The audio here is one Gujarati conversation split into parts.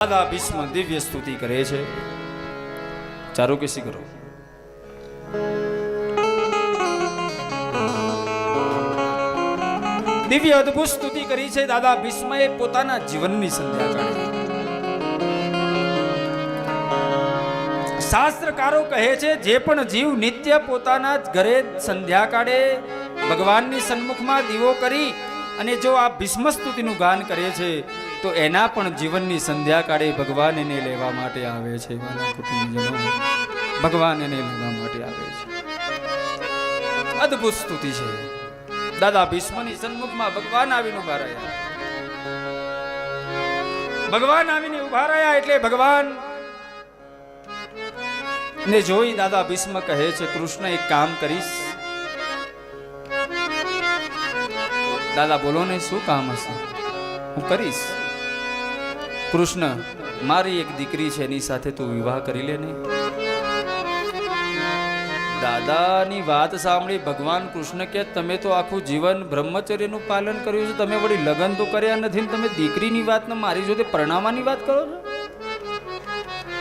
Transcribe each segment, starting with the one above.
દાદા ભીષ્મ દિવ્ય સ્તુતિ કરે છે. ચારો કેસી કરો. દિવ્ય અદભુત સ્તુતિ કરી છે દાદા ભીષ્મએ પોતાના જીવનની સંધ્યા કાઢી. શાસ્ત્રકારો કહે છે, જે પણ જીવ નિત્ય પોતાના જ ઘરે સંધ્યા કાઢે, ભગવાનની સન્મુખમાં દીવો કરી અને જો આ ભીષ્મ સ્તુતિનું ગાન કરે છે તો એના પણ જીવનની સંધ્યા કાઢે ભગવાન એને લેવા માટે આવે છે ભગવાન એને લેવા માટે આવે છે. અદ્ભુત સ્તુતિ છે. દાદા ભીષ્મની સન્મુખમાં ભગવાન આવીને ઊભા રહ્યા. ભગવાન આવીને ઊભા રહ્યા એટલે ભગવાન ને જોઈ દાદા ભીષ્મ કહે છે, કૃષ્ણ, એક કામ કરીશ. દાદા બોલો ને, શું કામ હશે? હું કરીશ. કૃષ્ણ, મારી એક દીકરી છે, એની સાથે તું વિવાહ કરી લે નહીં દાદાની વાત સાંભળી ભગવાન કૃષ્ણ કે, તમે તો આખું જીવન બ્રહ્મચર્યનું પાલન કર્યું છે, તમે વળી લગ્ન તો કર્યા નથી ને તમે દીકરીની વાત ને મારી જોડે પરણાવવાની વાત કરો છો?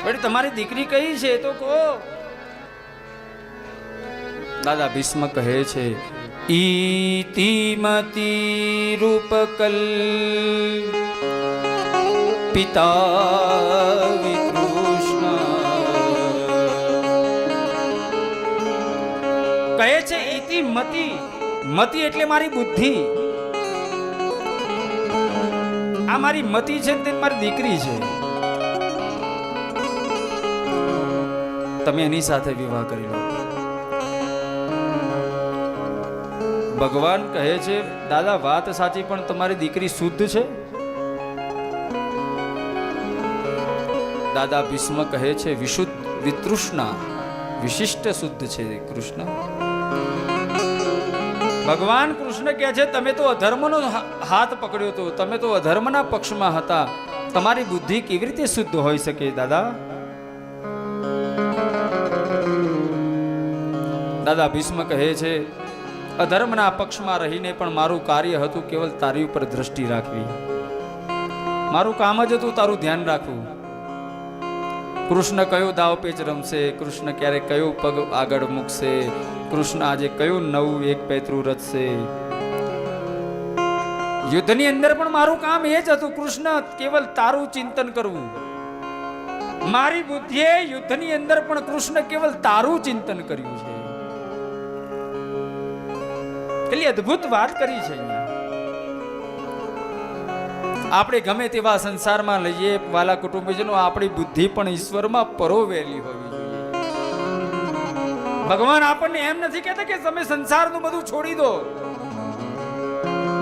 વળી તમારી દીકરી કઈ છે તો કહો. દાદા ભીષ્મ કહે છે, ઈતિમતી રૂપકલ. પિતા કૃષ્ણ કહે છે ઇતિ મતિ મતિ એટલે મારી બુદ્ધિ આ મારી મતિ છે તે મારી દીકરી છે તમે એની સાથે વિવાહ કરી લો. ભગવાન કહે છે, દાદા, વાત સાચી, પણ તમારી દીકરી શુદ્ધ છે? દાદા ભીષ્મ કહે છે, વિશુદ્ધ વિતૃષ્ણા, વિશિષ્ટ શુદ્ધ છે કૃષ્ણ. ભગવાન કૃષ્ણ કહે છે, તમે તો અધર્મનો હાથ પકડ્યો હતો તમે તો અધર્મના પક્ષમાં હતા. તમારી બુદ્ધિ કેવી રીતે શુદ્ધ હોઈ શકે, દાદા? દાદા ભીષ્મ કહે છે, અધર્મના પક્ષમાં રહીને પણ મારું કાર્ય હતું, કેવલ તારી ઉપર દ્રષ્ટિ રાખવી. મારું કામ જ હતું, તારું ધ્યાન રાખવું. કૃષ્ણ કયો દાવ પેચ રમશે? કૃષ્ણ ક્યારે કયો પગ આગળ મૂકશે? કૃષ્ણ આજે કયું નવું એક પૈતરું રચશે? યુદ્ધની અંદર પણ મારું કામ એ જ હતું, કૃષ્ણ, કેવલ તારું ચિંતન કરવું. મારી બુદ્ધિએ યુદ્ધની અંદર પણ કૃષ્ણ કેવલ તારું ચિંતન કર્યું છે. કેટલી અદ્ભુત વાત કરી છે અહીંયા. આપણે ગમે તેવા સંસારમાં લઈએ, વાલા કુટુંબીજનો આપણી બુદ્ધિ પણ ઈશ્વરમાં પરોવેલી હોવી ભગવાન આપણને એમ નથી કહેતા કે તમે સંસારનું બધું છોડી દો.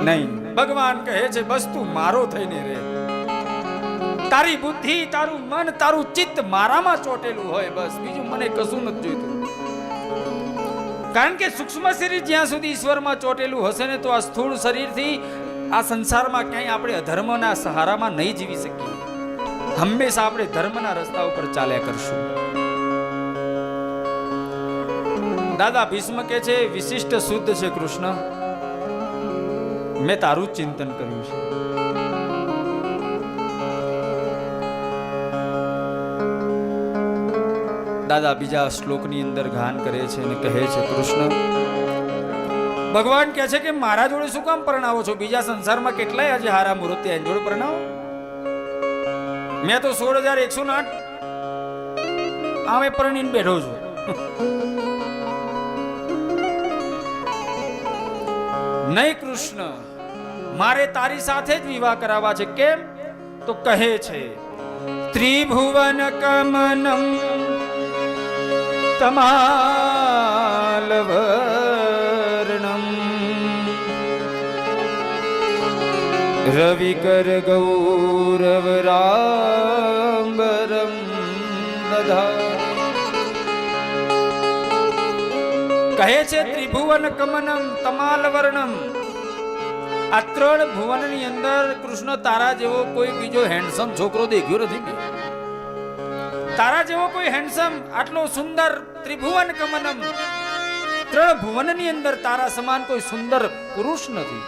નહીં, ભગવાન કહે છે, બસ તું મારો થઈને રહે તારી બુદ્ધિ, તારું મન, તારું ચિત્ત મારામાં ચોટેલું હોય, બસ. બીજું મને કશું નથી જોઈતું. કારણ કે સૂક્ષ્મ શરીર જ્યાં સુધી ઈશ્વરમાં ચોટેલું હશે ને, તો આ સ્થૂળ શરીરથી આ સંસારમાં ક્યાંય આપણે અધર્મના સહારામાં નહીં જીવી શકીએ. હંમેશા આપણે ધર્મના રસ્તા ઉપર ચાલ્યા કરશું. દાદા ભીષ્મ કે છે, વિશિષ્ટ શુદ્ધ છે કૃષ્ણ. મેં તારું ચિંતન કર્યું છે. દાદા બીજા શ્લોકની અંદર ગાન કરે છે અને કહે છે, કૃષ્ણ ભગવાન કહે છે કે મારા જોડે શું કામ પરણાવો છો? બીજા સંસારમાં કેટલાય આજે હારા મુહૂર્ત એની જોડે પરણાવો. મેં તો સોળ હજાર એકસો આઠ આમે પરણીને બેઠો છું. નહીં કૃષ્ણ, મારે તારી સાથે જ વિવાહ કરાવવા છે. કેમ? તો કહે છે, ત્રિભુવન કમનમ તમાલવર્ણમ રવિકર ગૌરવરાંબરમ દધા કહે છે ત્રિભુવન કમનમ, તમાલ વર્ણમ. આ ત્રણ ભુવનની અંદર કૃષ્ણ તારા જેવો કોઈ બીજો હેન્ડસમ છોકરો દેખ્યો નથી તારા જેવો કોઈ હેન્ડસમ આટલો સુંદર ત્રિભુવન કમનમ. ત્રણ ભુવનની અંદર તારા સમાન કોઈ સુંદર પુરુષ નથી.